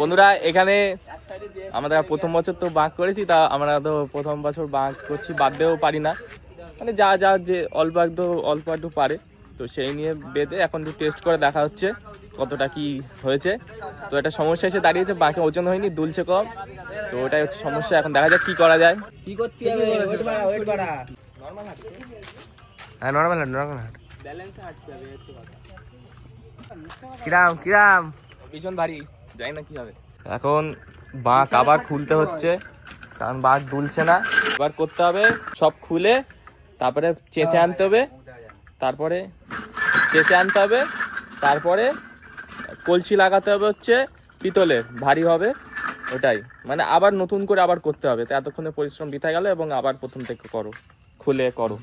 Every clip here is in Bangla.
বন্ধুরা এখানে আমরা প্রথম বছর তো বাঁক করেছি তা আমরা তো প্রথম বছর বাঁক করছি বাঁধতেও পারি না। মানে যা যা যে অল্প একটু অল্প একটু পারে তো সেই নিয়ে বেঁধে এখন একটু টেস্ট করে দেখা হচ্ছে কতটা কি হয়েছে। তো একটা সমস্যা এসে দাঁড়িয়েছে বাঁকে ওজন হয়নি দুলছে কম। তো ওটাই হচ্ছে সমস্যা এখন দেখা যাক কি করা যায়। কি করতে হবে? ওয়েট বাড়া ওয়েট বাড়া। হ্যাঁ নর্মাল হাট নর্মাল হাট কিরাম কিরাম। ভীষণ ভারী যাই না কি হবে। এখন বাঁক আবার খুলতে হচ্ছে কারণ বাঁক দুলছে না। এবার করতে হবে সব খুলে তারপরে চেঁচে আনতে হবে তারপরে চেঁচে আনতে হবে তারপরে কলসি লাগাতে হবে হচ্ছে পিতলের ভারী হবে ওটাই। মানে আবার নতুন করে আবার করতে হবে তো এতক্ষণে পরিশ্রম বৃথা গেল এবং আবার প্রথম থেকে করো খুলে করো।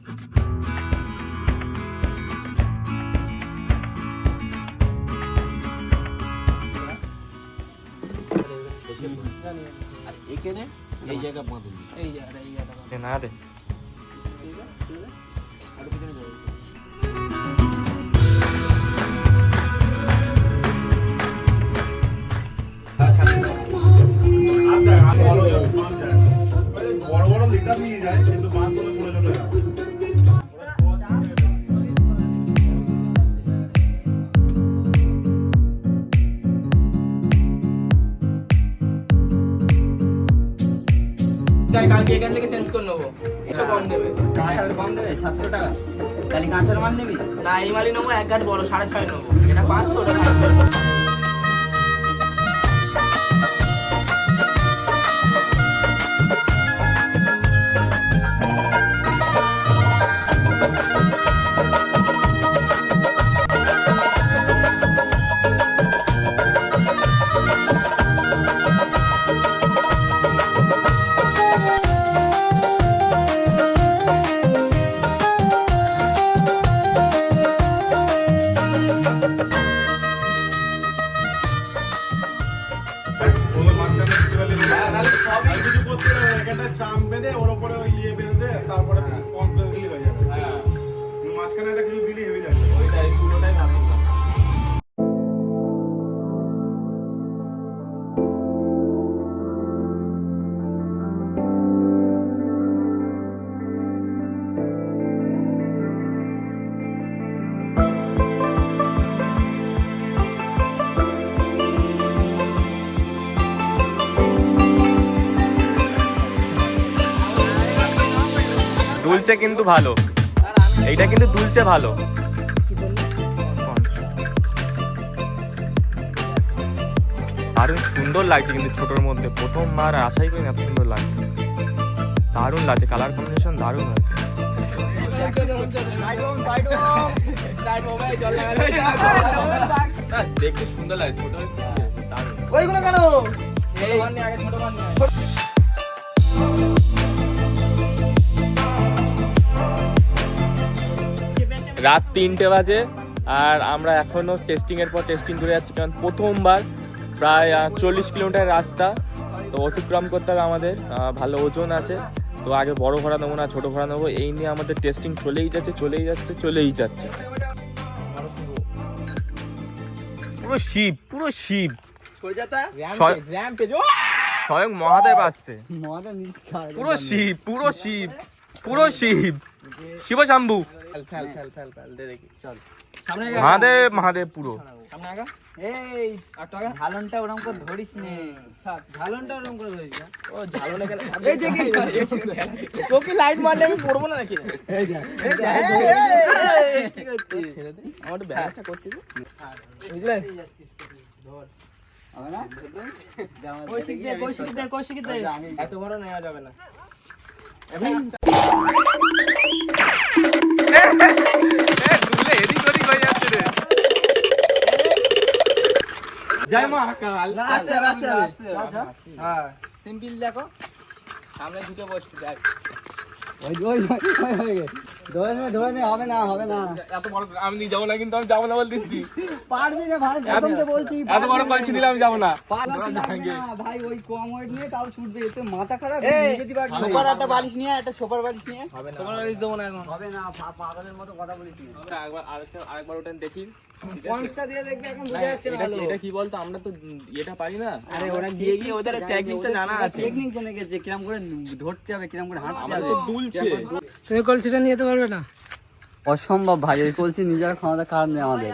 এখানে এই জায়গা বাঁধুন এই জায়গাটা এই জায়গাটা না দে। বড় বড় লিটার নিয়ে যায় কিন্তু মাছ এখান থেকে চেঞ্জ করে নেব। একটু কম দেবে। কম দেবে সাতশো টাকা তাহলে কাঁচার মাল নিবি? না এই মালই নেব এক গাঁট বড় সাড়ে ছয় নেব। এটা পাঁচশো ওটা চাম বেঁধে ওর ওপরে ইয়ে বেঁধে তারপরে মাঝখানে একটা কিছু দিলেই দুলছে কিন্তু ভালো। এইটা কিন্তু দুলছে ভালো। দারুণ সুন্দর লাগছে কিন্তু ছোটোর মধ্যে। প্রথমবার আশাই করি এত সুন্দর লাগছে। দারুণ লাগছে কালার কম্বিনেশন দারুণ হয়েছে। না, দেখতে সুন্দর লাগছে ছোট ওইগুলো কেন? রাত তিনটে বাজে আর আমরা এখনও টেস্টিং এর পর টেস্টিং করে যাচ্ছি কারণ প্রথমবার প্রায় চল্লিশ কিলোমিটার রাস্তা তো অতিক্রম করতে হবে আমাদের ভালো ওজন আছে তো আগে বড় ঘোড়া নেব না ছোট ঘোড়া নেব এই নিয়ে আমাদের টেস্টিং চলেই যাচ্ছে চলেই যাচ্ছে চলেই যাচ্ছে। পুরো শিব পুরো শিব। স্বয়ং- স্বয়ং মহাদেব আসছে। পুরো শিব পুরো শিব। পুরো শিব শিব শাম্ভু। মহাদেব মহাদেব পুরো। চোখে লাইট মারলে আমি পড়ব না নাকি? আমার করতে বুঝলে? এত বড় নেওয়া যাবে না। হয়ে। যাচ্ছে রে আস্তে আস্তে আস্তে হ্যাঁ সিম্পল দেখো। সামনে ঢুকে বসছি দেখ ওই ওই ওই ওই। ধরে নে ধরে নে হবে না হবে না। এত বড় আমি নিয়ে যাব না কিন্তু আমি যাব না বলে দিচ্ছি। পারবি না ভাই প্রথম তো বলছি এত বড় কলসি দিলে আমি যাব না। পারবি তোরা না যাঙ্গে। ভাই। ওই কম ওয়েট নিয়ে তাও ছুটবে এতে মাথা খারাপ একটা বালিশ নিয়ে একটা সুপার বালিশ নিয়ে। তোমার বাড়ি দেবো না এখন। হবে না পাগলের মতো কথা বলিস একবার আরেকটা আরেকবার ওটা দেখি। পঞ্চটা দিয়ে দেখবে এখন বুঝা যাচ্ছে এটা ভালো। এটা কি বলতো? আমরা তো এটা পারি না। আরে ওরা গিয়ে গিয়ে ওদের টেকনিকটা জানা আছে। টেকনিক জেনে গেছে কিরম করে ধরতে হবে কিরম করে হাঁটতে হবে। তো দুলছে। কলসিটা নিয়ে যেতে পারবে না। অসম্ভব ভাই এই কলসি নিজের ক্ষমতা কার নেই আমাদের।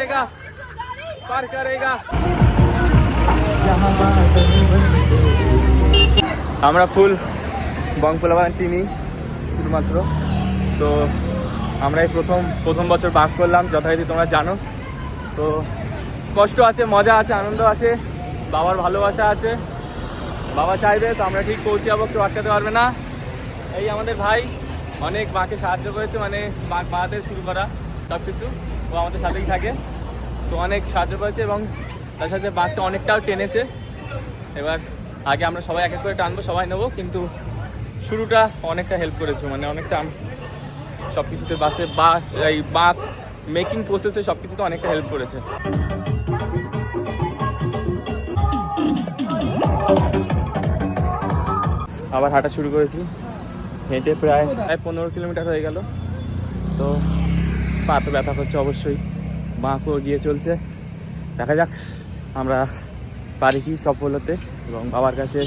करेगा पार करेगा আমরা ফুল বংপোলা বাগান টিমি শুধুমাত্র তো আমরা এই প্রথম প্রথম বছর বাঘ করলাম যথারীতি তোমরা জানো তো কষ্ট আছে মজা আছে আনন্দ আছে বাবার ভালোবাসা আছে বাবা চাইবে তো আমরা ঠিক পৌঁছে যাবো কেউ আটকাতে পারবে না এই আমাদের ভাই অনেক মাকে সাহায্য করেছে মানে বাঘ বাঁধতে শুরু করা সব কিছু ও আমাদের সাথেই থাকে তো অনেক সাহায্য করেছে এবং তার সাথে বাঘটা অনেকটাও টেনেছে। এবার আগে আমরা সবাই এক এক করে টানবো, সবাই নেব, কিন্তু শুরুটা অনেকটা হেল্প করেছে মানে অনেকটা সব কিছুতে বাসে বাস এই বাঘ মেকিং প্রসেসে সব কিছুতে অনেকটা হেল্প করেছে। আবার হাঁটা শুরু করেছি। হেঁটে প্রায় প্রায় পনেরো কিলোমিটার হয়ে গেল। তো পা তো ব্যথা করছে অবশ্যই। বাঁকও গিয়ে চলছে। দেখা যাক আমরা পারি কি সফল হতে এবং বাবার কাছে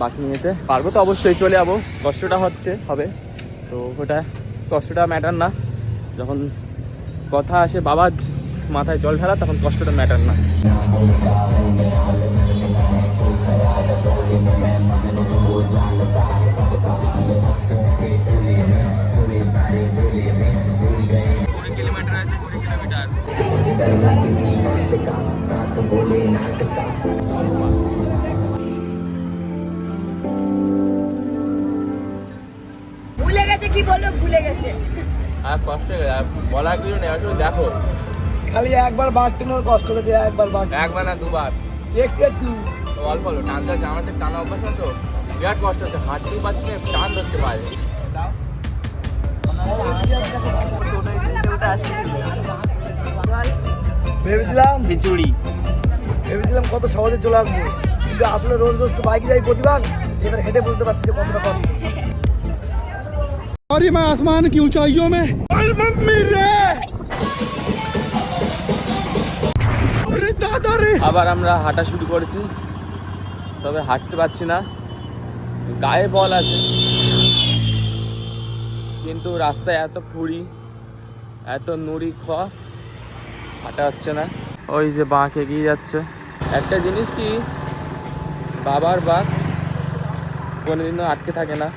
বাকি নিতে। পারব তো অবশ্যই চলে যাব। কষ্টটা হচ্ছে, হবে। তো ওটা কষ্টটা ম্যাটার না। যখন কথা আসে বাবার মাথায় জল ঢালা, তখন কষ্টটা ম্যাটার না। আর কষ্ট আর বলার কিছু নেই আসলে দেখো। খালি একবার বাঘ টেনের কষ্ট হয়েছে একবার বাঘ একবার না দুবার। একটু একটু। অল্প অল্প টানতে হচ্ছে আমাদের টানা অভ্যাস তো বিরাট কষ্ট হচ্ছে হাঁটতেই পারছি না টান ধরতে পারে। ভেবেছিলাম খিচুড়ি। ভেবেছিলাম কত সহজে চলে আসব কিন্তু আসলে রোজ রোজ তো বাইকে যাই প্রতিবার এবার হেঁটে বুঝতে পারছি যে কতটা কষ্ট। और ये मैं आसमान की ऊंचाइयों में अरे मम्मी रे अरे दादा रे আবার আমরা হাঁটা শুরু করেছি তবে হাঁটতে পারছি না গায়ে বল আছে কিন্তু রাস্তায় এত ফুড়ি এত নুড়ি খ হাঁটা হচ্ছে না ওই যে বাঁক এগিয়ে যাচ্ছে একটা জিনিস কি বাবার বাঘ কোনোদিনও আটকে থাকে না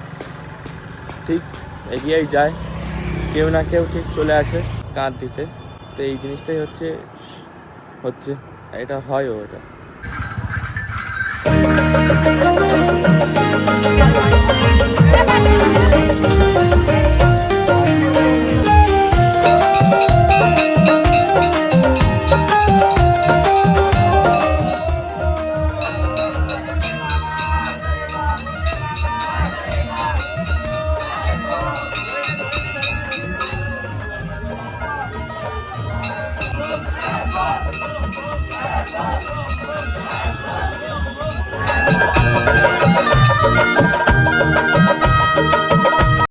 ঠিক এগিয়েই যায়। কেউ না কেউ ঠিক চলে আসে কাঁধ দিতে। তো এই জিনিসটাই হচ্ছে হচ্ছে, এটা হয় ওটা Thank Thank